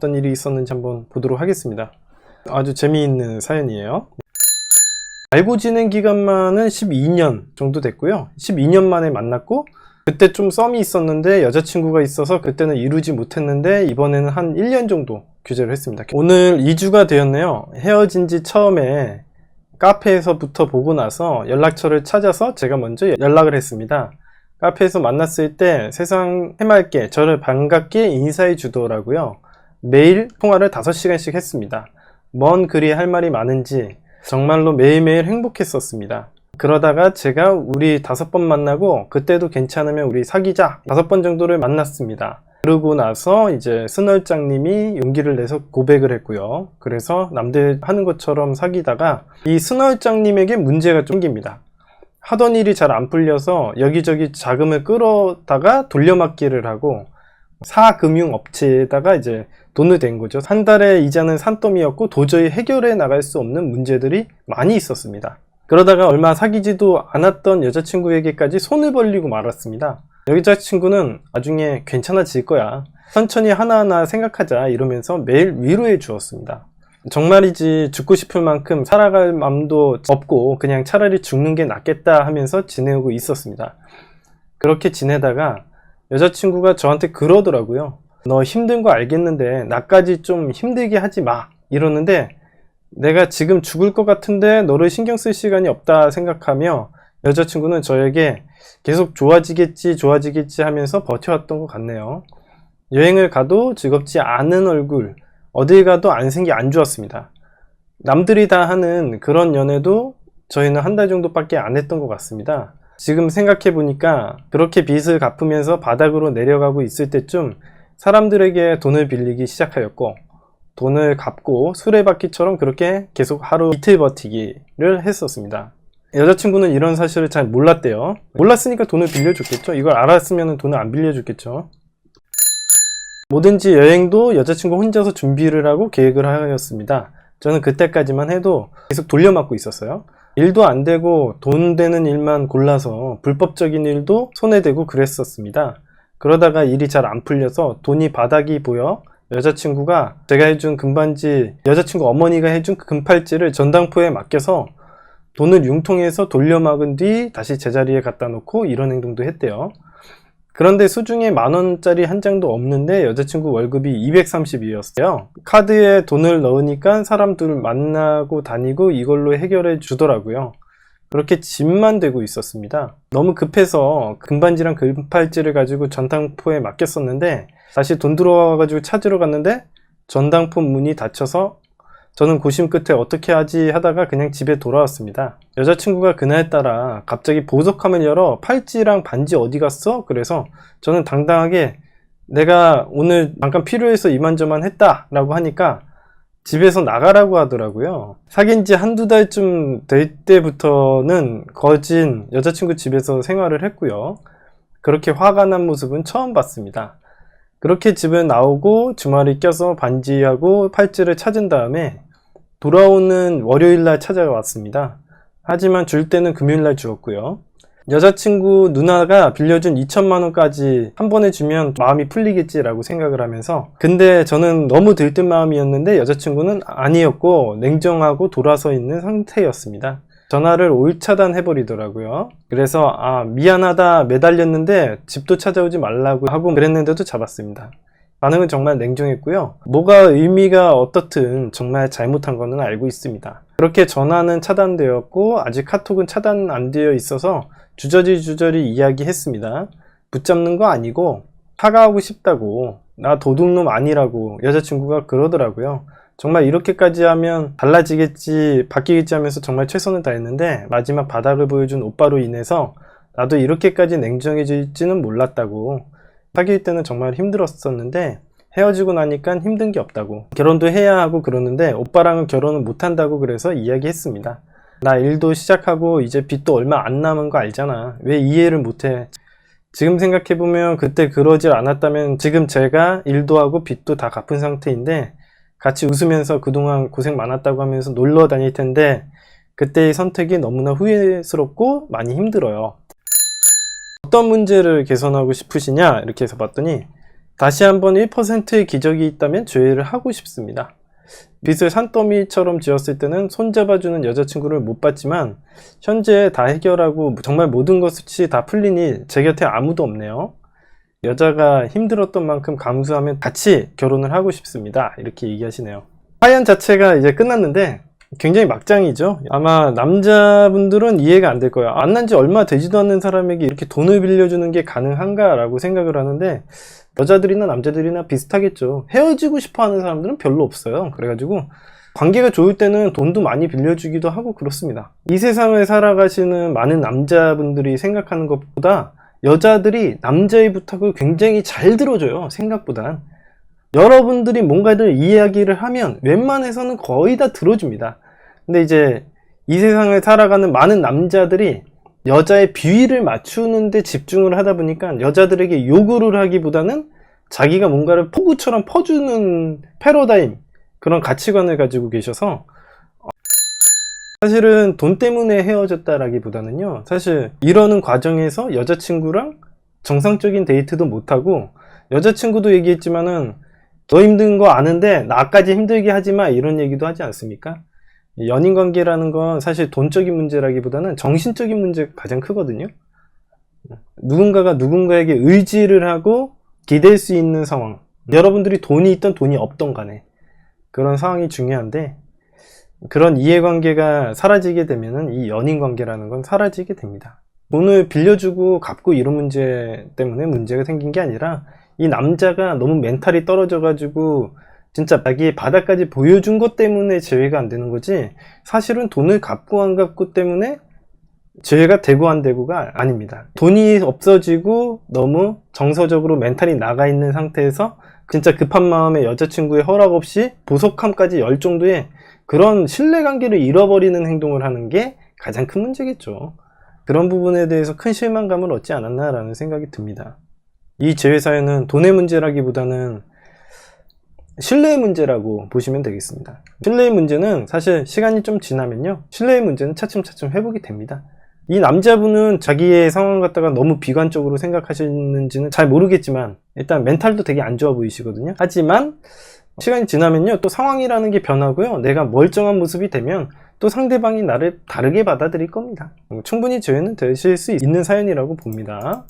어떤 일이 있었는지 한번 보도록 하겠습니다. 아주 재미있는 사연이에요. 알고 지낸 기간만은 12년 정도 됐고요. 12년 만에 만났고 그때 좀 썸이 있었는데 여자친구가 있어서 그때는 이루지 못했는데 이번에는 한 1년 정도 규제를 했습니다. 오늘 2주가 되었네요. 헤어진 지 처음에 카페에서부터 보고 나서 연락처를 찾아서 제가 먼저 연락을 했습니다. 카페에서 만났을 때 세상 해맑게 저를 반갑게 인사해 주더라고요. 매일 통화를 5시간씩 했습니다. 먼 글이 할 말이 많은지 정말로 매일매일 행복했었습니다. 그러다가 제가 우리 다섯 번 만나고 그때도 괜찮으면 우리 사귀자 다섯 번 정도를 만났습니다. 그러고 나서 이제 스널장님이 용기를 내서 고백을 했고요. 그래서 남들 하는 것처럼 사귀다가 이 스널장님에게 문제가 생깁니다. 하던 일이 잘 안 풀려서 여기저기 자금을 끌어다가 돌려막기를 하고 사금융업체에다가 이제 돈을 댄 거죠. 한 달에 이자는 산더미였고 도저히 해결해 나갈 수 없는 문제들이 많이 있었습니다. 그러다가 얼마 사귀지도 않았던 여자친구에게까지 손을 벌리고 말았습니다. 여자친구는 나중에 괜찮아질 거야. 천천히 하나하나 생각하자 이러면서 매일 위로해 주었습니다. 정말이지 죽고 싶을 만큼 살아갈 마음도 없고 그냥 차라리 죽는 게 낫겠다 하면서 지내고 있었습니다. 그렇게 지내다가 여자친구가 저한테 그러더라고요. 너 힘든 거 알겠는데 나까지 좀 힘들게 하지 마. 이러는데 내가 지금 죽을 것 같은데 너를 신경 쓸 시간이 없다 생각하며 여자친구는 저에게 계속 좋아지겠지 좋아지겠지 하면서 버텨왔던 것 같네요. 여행을 가도 즐겁지 않은 얼굴, 어딜 가도 안생기 안 좋았습니다. 남들이 다 하는 그런 연애도 저희는 한 달 정도밖에 안 했던 것 같습니다. 지금 생각해 보니까 그렇게 빚을 갚으면서 바닥으로 내려가고 있을 때쯤 사람들에게 돈을 빌리기 시작하였고 돈을 갚고 수레바퀴처럼 그렇게 계속 하루 이틀 버티기를 했었습니다. 여자친구는 이런 사실을 잘 몰랐대요. 몰랐으니까 돈을 빌려줬겠죠. 이걸 알았으면 돈을 안 빌려줬겠죠. 뭐든지 여행도 여자친구 혼자서 준비를 하고 계획을 하였습니다. 저는 그때까지만 해도 계속 돌려막고 있었어요. 일도 안 되고 돈 되는 일만 골라서 불법적인 일도 손에 대고 그랬었습니다. 그러다가 일이 잘 안 풀려서 돈이 바닥이 보여 여자친구가 제가 해준 금반지 여자친구 어머니가 해준 그 금팔찌를 전당포에 맡겨서 돈을 융통해서 돌려막은 뒤 다시 제자리에 갖다 놓고 이런 행동도 했대요. 그런데 수중에 만 원짜리 한 장도 없는데 여자친구 월급이 230이었어요. 카드에 돈을 넣으니까 사람들 만나고 다니고 이걸로 해결해 주더라고요. 그렇게 짐만 되고 있었습니다. 너무 급해서 금반지랑 금팔찌를 가지고 전당포에 맡겼었는데 다시 돈 들어와가지고 찾으러 갔는데 전당포 문이 닫혀서 저는 고심 끝에 어떻게 하지 하다가 그냥 집에 돌아왔습니다. 여자친구가 그날 따라 갑자기 보석함을 열어 팔찌랑 반지 어디 갔어? 그래서 저는 당당하게 내가 오늘 잠깐 필요해서 이만저만 했다 라고 하니까 집에서 나가라고 하더라고요. 사귄 지 한두 달쯤 될 때부터는 거진 여자친구 집에서 생활을 했고요. 그렇게 화가 난 모습은 처음 봤습니다. 그렇게 집에 나오고 주말에 껴서 반지하고 팔찌를 찾은 다음에 돌아오는 월요일 날 찾아왔습니다. 하지만 줄 때는 금요일 날 주었고요. 여자친구 누나가 빌려준 2천만 원까지 한 번에 주면 마음이 풀리겠지라고 생각을 하면서 근데 저는 너무 들뜬 마음이었는데 여자친구는 아니었고 냉정하고 돌아서 있는 상태였습니다. 전화를 올차단 해 버리더라고요. 그래서 아 미안하다 매달렸는데 집도 찾아오지 말라고 하고 그랬는데도 잡았습니다. 반응은 정말 냉정했고요. 뭐가 의미가 어떻든 정말 잘못한 거는 알고 있습니다. 그렇게 전화는 차단되었고 아직 카톡은 차단 안 되어 있어서 주저리 주저리 이야기했습니다. 붙잡는 거 아니고 사과하고 싶다고 나 도둑놈 아니라고 여자친구가 그러더라고요. 정말 이렇게까지 하면 달라지겠지 바뀌겠지 하면서 정말 최선을 다했는데 마지막 바닥을 보여준 오빠로 인해서 나도 이렇게까지 냉정해질지는 몰랐다고. 사귈 때는 정말 힘들었었는데 헤어지고 나니까 힘든 게 없다고. 결혼도 해야 하고 그러는데 오빠랑은 결혼을 못한다고 그래서 이야기했습니다. 나 일도 시작하고 이제 빚도 얼마 안 남은 거 알잖아. 왜 이해를 못해? 지금 생각해보면 그때 그러질 않았다면 지금 제가 일도 하고 빚도 다 갚은 상태인데 같이 웃으면서 그동안 고생 많았다고 하면서 놀러 다닐 텐데 그때의 선택이 너무나 후회스럽고 많이 힘들어요. 어떤 문제를 개선하고 싶으시냐 이렇게 해서 봤더니 다시 한번 1%의 기적이 있다면 조회를 하고 싶습니다. 빚을 산더미처럼 지었을 때는 손잡아주는 여자친구를 못 봤지만 현재 다 해결하고 정말 모든 것이 다 풀리니 제 곁에 아무도 없네요. 여자가 힘들었던 만큼 감수하면 같이 결혼을 하고 싶습니다. 이렇게 얘기하시네요. 사연 자체가 이제 끝났는데 굉장히 막장이죠. 아마 남자분들은 이해가 안 될 거예요. 만난 지 얼마 되지도 않는 사람에게 이렇게 돈을 빌려주는 게 가능한가라고 생각을 하는데 여자들이나 남자들이나 비슷하겠죠. 헤어지고 싶어 하는 사람들은 별로 없어요. 그래가지고 관계가 좋을 때는 돈도 많이 빌려주기도 하고 그렇습니다. 이 세상을 살아가시는 많은 남자분들이 생각하는 것보다 여자들이 남자의 부탁을 굉장히 잘 들어줘요. 생각보단. 여러분들이 뭔가를 이야기를 하면 웬만해서는 거의 다 들어줍니다. 근데 이제 이 세상을 살아가는 많은 남자들이 여자의 비위를 맞추는데 집중을 하다 보니까 여자들에게 요구를 하기보다는 자기가 뭔가를 포구처럼 퍼주는 패러다임 그런 가치관을 가지고 계셔서 사실은 돈 때문에 헤어졌다라기보다는요 사실 이러는 과정에서 여자친구랑 정상적인 데이트도 못하고 여자친구도 얘기했지만은 너 힘든 거 아는데 나까지 힘들게 하지 마 이런 얘기도 하지 않습니까? 연인 관계라는 건 사실 돈적인 문제라기보다는 정신적인 문제가 가장 크거든요. 누군가가 누군가에게 의지를 하고 기댈 수 있는 상황. 여러분들이 돈이 있던 돈이 없던 간에 그런 상황이 중요한데 그런 이해관계가 사라지게 되면은 이 연인 관계라는 건 사라지게 됩니다. 돈을 빌려주고 갚고 이런 문제 때문에 문제가 생긴 게 아니라 이 남자가 너무 멘탈이 떨어져 가지고 진짜 자기의 바닥까지 보여준 것 때문에 제외가 안 되는 거지 사실은 돈을 갚고 안 갚고 때문에 제외가 되고 안 되고가 아닙니다. 돈이 없어지고 너무 정서적으로 멘탈이 나가 있는 상태에서 진짜 급한 마음에 여자친구의 허락 없이 보석함까지 열 정도의 그런 신뢰관계를 잃어버리는 행동을 하는 게 가장 큰 문제겠죠. 그런 부분에 대해서 큰 실망감을 얻지 않았나라는 생각이 듭니다. 이 재회사에는 돈의 문제라기보다는 신뢰의 문제라고 보시면 되겠습니다. 신뢰의 문제는 사실 시간이 좀 지나면요. 신뢰의 문제는 차츰차츰 회복이 됩니다. 이 남자분은 자기의 상황 갖다가 너무 비관적으로 생각하시는지는 잘 모르겠지만 일단 멘탈도 되게 안 좋아 보이시거든요. 하지만 시간이 지나면요. 또 상황이라는 게 변하고요. 내가 멀쩡한 모습이 되면 또 상대방이 나를 다르게 받아들일 겁니다. 충분히 조회는 되실 수 있는 사연이라고 봅니다.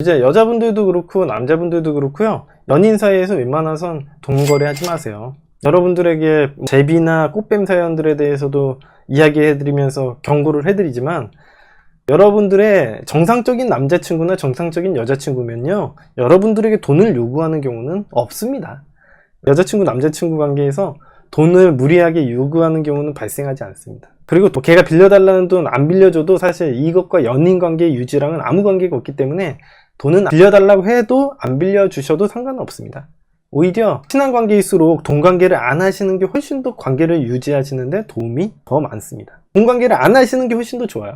이제 여자분들도 그렇고 남자분들도 그렇고요. 연인 사이에서 웬만해선 돈 거래 하지 마세요. 여러분들에게 제비나 꽃뱀 사연들에 대해서도 이야기해드리면서 경고를 해드리지만 여러분들의 정상적인 남자친구나 정상적인 여자친구면요. 여러분들에게 돈을 요구하는 경우는 없습니다. 여자친구, 남자친구 관계에서 돈을 무리하게 요구하는 경우는 발생하지 않습니다. 그리고 또 걔가 빌려달라는 돈 안 빌려줘도 사실 이것과 연인 관계 유지랑은 아무 관계가 없기 때문에 돈은 빌려달라고 해도 안 빌려주셔도 상관없습니다. 오히려 친한 관계일수록 돈 관계를 안 하시는 게 훨씬 더 관계를 유지하시는데 도움이 더 많습니다. 돈 관계를 안 하시는 게 훨씬 더 좋아요.